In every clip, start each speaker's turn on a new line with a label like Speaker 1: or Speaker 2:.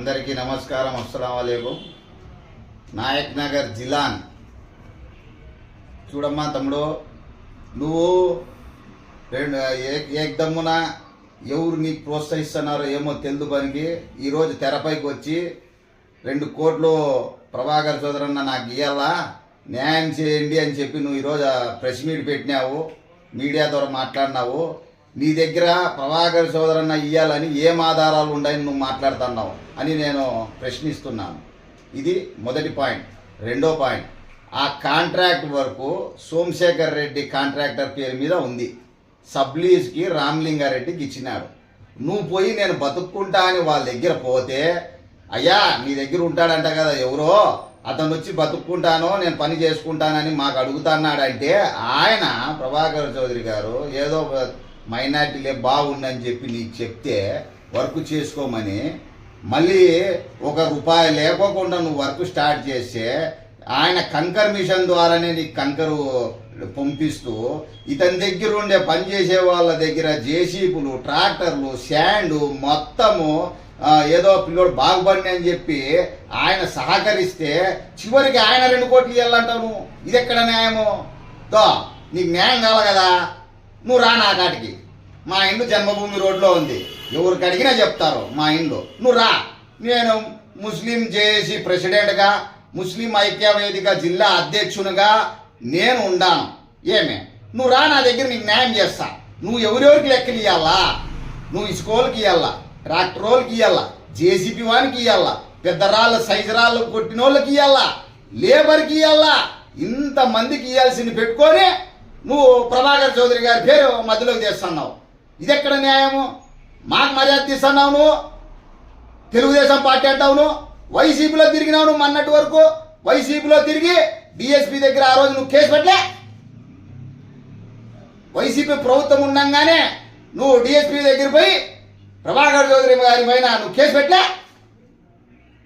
Speaker 1: అందరికీ నమస్కారం అస్సలం వాలేకుం నాయక్ నగర్ జిలాన్. చూడమ్మా తమ్ముడు నువ్వు రెండు ఏకదమ్మున ఎవరు నీకు ప్రోత్సహిస్తున్నారో ఏమో తెలుదు పనికి. ఈరోజు తెరపైకి వచ్చి రెండు కోట్లు ప్రభాకర్ చోదరన్న నాకు ఇయ్యాలా? న్యాయం చేయండి అని చెప్పి నువ్వు ఈరోజు ప్రెస్ మీట్ పెట్టినావు. మీడియా ద్వారా మాట్లాడినావు. నీ దగ్గర ప్రభాకర్ సోదరన్న ఇయ్యాలని ఏం ఆధారాలు ఉన్నాయని నువ్వు మాట్లాడుతున్నావు అని నేను ప్రశ్నిస్తున్నాను. ఇది మొదటి పాయింట్. రెండో పాయింట్. ఆ కాంట్రాక్ట్ వరకు సోమశేఖర్ రెడ్డి కాంట్రాక్టర్ పేరు మీద ఉంది. సబ్లీజ్కి రామలింగారెడ్డికి ఇచ్చినాడు నువ్వు పోయి నేను బతుక్కుంటా అని వాళ్ళ దగ్గర పోతే అయ్యా నీ దగ్గర ఉంటాడంట కదా ఎవరో అతను వచ్చి బతుక్కుంటానో నేను పని చేసుకుంటానని మాకు అడుగుతున్నాడంటే ఆయన ప్రభాకర్ చౌదరి గారు ఏదో మైనార్టీలే బాగుందని చెప్పి నీకు చెప్తే వర్క్ చేసుకోమని మళ్ళీ ఒక రూపాయి లేకోకుండా నువ్వు వర్క్ స్టార్ట్ చేస్తే ఆయన కంకర్ మిషన్ ద్వారానే నీకు కంకరు పంపిస్తూ ఇతని దగ్గర ఉండే పని చేసే వాళ్ళ దగ్గర జేసీపులు ట్రాక్టర్లు శాండు మొత్తము ఏదో పిల్లోడు బాగుపడి అని చెప్పి ఆయన సహకరిస్తే చివరికి ఆయన రెండు కోట్లు ఇవ్వాలంటావు నువ్వు. ఇది ఎక్కడ న్యాయము? దో నీకు న్యాయం కావాలి కదా. నువ్వు రా నా కాటికి. మా ఇండ్లు జన్మభూమి రోడ్లో ఉంది. ఎవరికి అడిగినా చెప్తారు మా ఇండ్లు. నువ్వు రా. నేను ముస్లిం జేఏసీ ప్రెసిడెంట్గా ముస్లిం ఐక్య వేదిక జిల్లా అధ్యక్షునిగా నేను ఉండాను. ఏమే? నువ్వు రా నా దగ్గర నీకు న్యాయం చేస్తా. నువ్వు ఎవరెవరికి లెక్కలు ఇవ్వాలా నువ్వు ఇసుకోలకి ఇవ్వాలా ట్రాక్టర్ వాళ్ళకి ఇవ్వాలా జేసీబీ వానికి ఇవ్వాలా పెద్ద రాళ్ళు సైజు రాళ్ళు కొట్టిన వాళ్ళకి ఇవ్వాలా లేబర్కి ఇవ్వాలా ఇంతమందికి ఇవ్వాల్సింది పెట్టుకొని నువ్వు ప్రభాకర్ చౌదరి గారి పేరు మధ్యలోకి తెస్తున్నావు. ఇది ఎక్కడ న్యాయము? మాకు మర్యాద తీస్తున్నావు నువ్వు తెలుగుదేశం పార్టీ అంటావు నువ్వు వైసీపీలో తిరిగినావు నువ్వు మొన్నటి వరకు? వైసీపీలో తిరిగి డిఎస్పీ దగ్గర ఆ రోజు నువ్వు కేసు పెట్టలే? వైసీపీ ప్రభుత్వం ఉండగానే నువ్వు డిఎస్పీ దగ్గర పోయి ప్రభాకర్ చౌదరి గారి పైన నువ్వు కేసు పెట్టలే?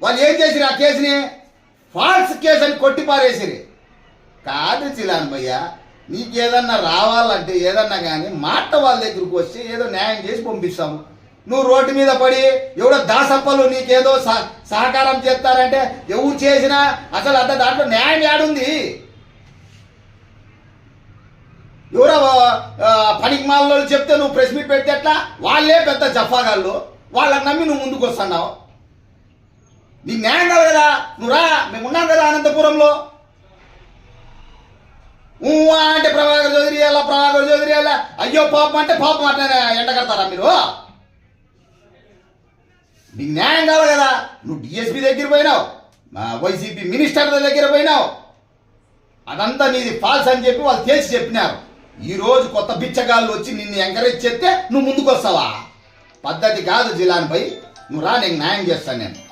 Speaker 1: వాళ్ళు ఏం చేసిరు ఆ కేసుని? ఫాల్స్ కేసు అని కొట్టి పారేసిరి కాదు చిలాన్ భయ్యా. నీకేదన్నా రావాలంటే ఏదన్నా కానీ మాట వాళ్ళ దగ్గరకు వచ్చి ఏదో న్యాయం చేసి పంపిస్తాము. నువ్వు రోడ్డు మీద పడి ఎవడో దాసప్పలు నీకేదో సహ- సహకారం చేస్తారంటే ఎవరు చేసినా అసలు అంత దాంట్లో న్యాయం యాడుంది. ఎవరో పనికి మాలలో చెప్తే నువ్వు ప్రెస్ మీట్ పెడితే ఎట్లా? వాళ్ళే పెద్ద జఫాగాళ్ళు. వాళ్ళని నమ్మి నువ్వు ముందుకు వస్తున్నావు. నీకు న్యాయం కాదు కదా. నువ్వు రా మేము ఉన్నాం కదా అనంతపురంలో. అంటే ప్రభాకర్ చౌదరి అలా ప్రభాకర్ చౌదరి అలా. అయ్యో పాపం అంటే పాపం అట్లనే ఎండ కడతారా మీరు? నీకు న్యాయం కావాలి కదా. నువ్వు డిఎస్పీ దగ్గర పోయినావు. మా వైసీపీ మినిస్టర్ దగ్గర పోయినావు. అదంతా నీది ఫాల్స్ అని చెప్పి వాళ్ళు చేసి చెప్పినారు. ఈరోజు కొత్త బిచ్చగాళ్ళు వచ్చి నిన్ను ఎంకరేజ్ చేస్తే నువ్వు ముందుకు వస్తావా పద్ధతి కాదు జిలాన్పై నువ్వు రా నేను న్యాయం చేస్తాను నేను.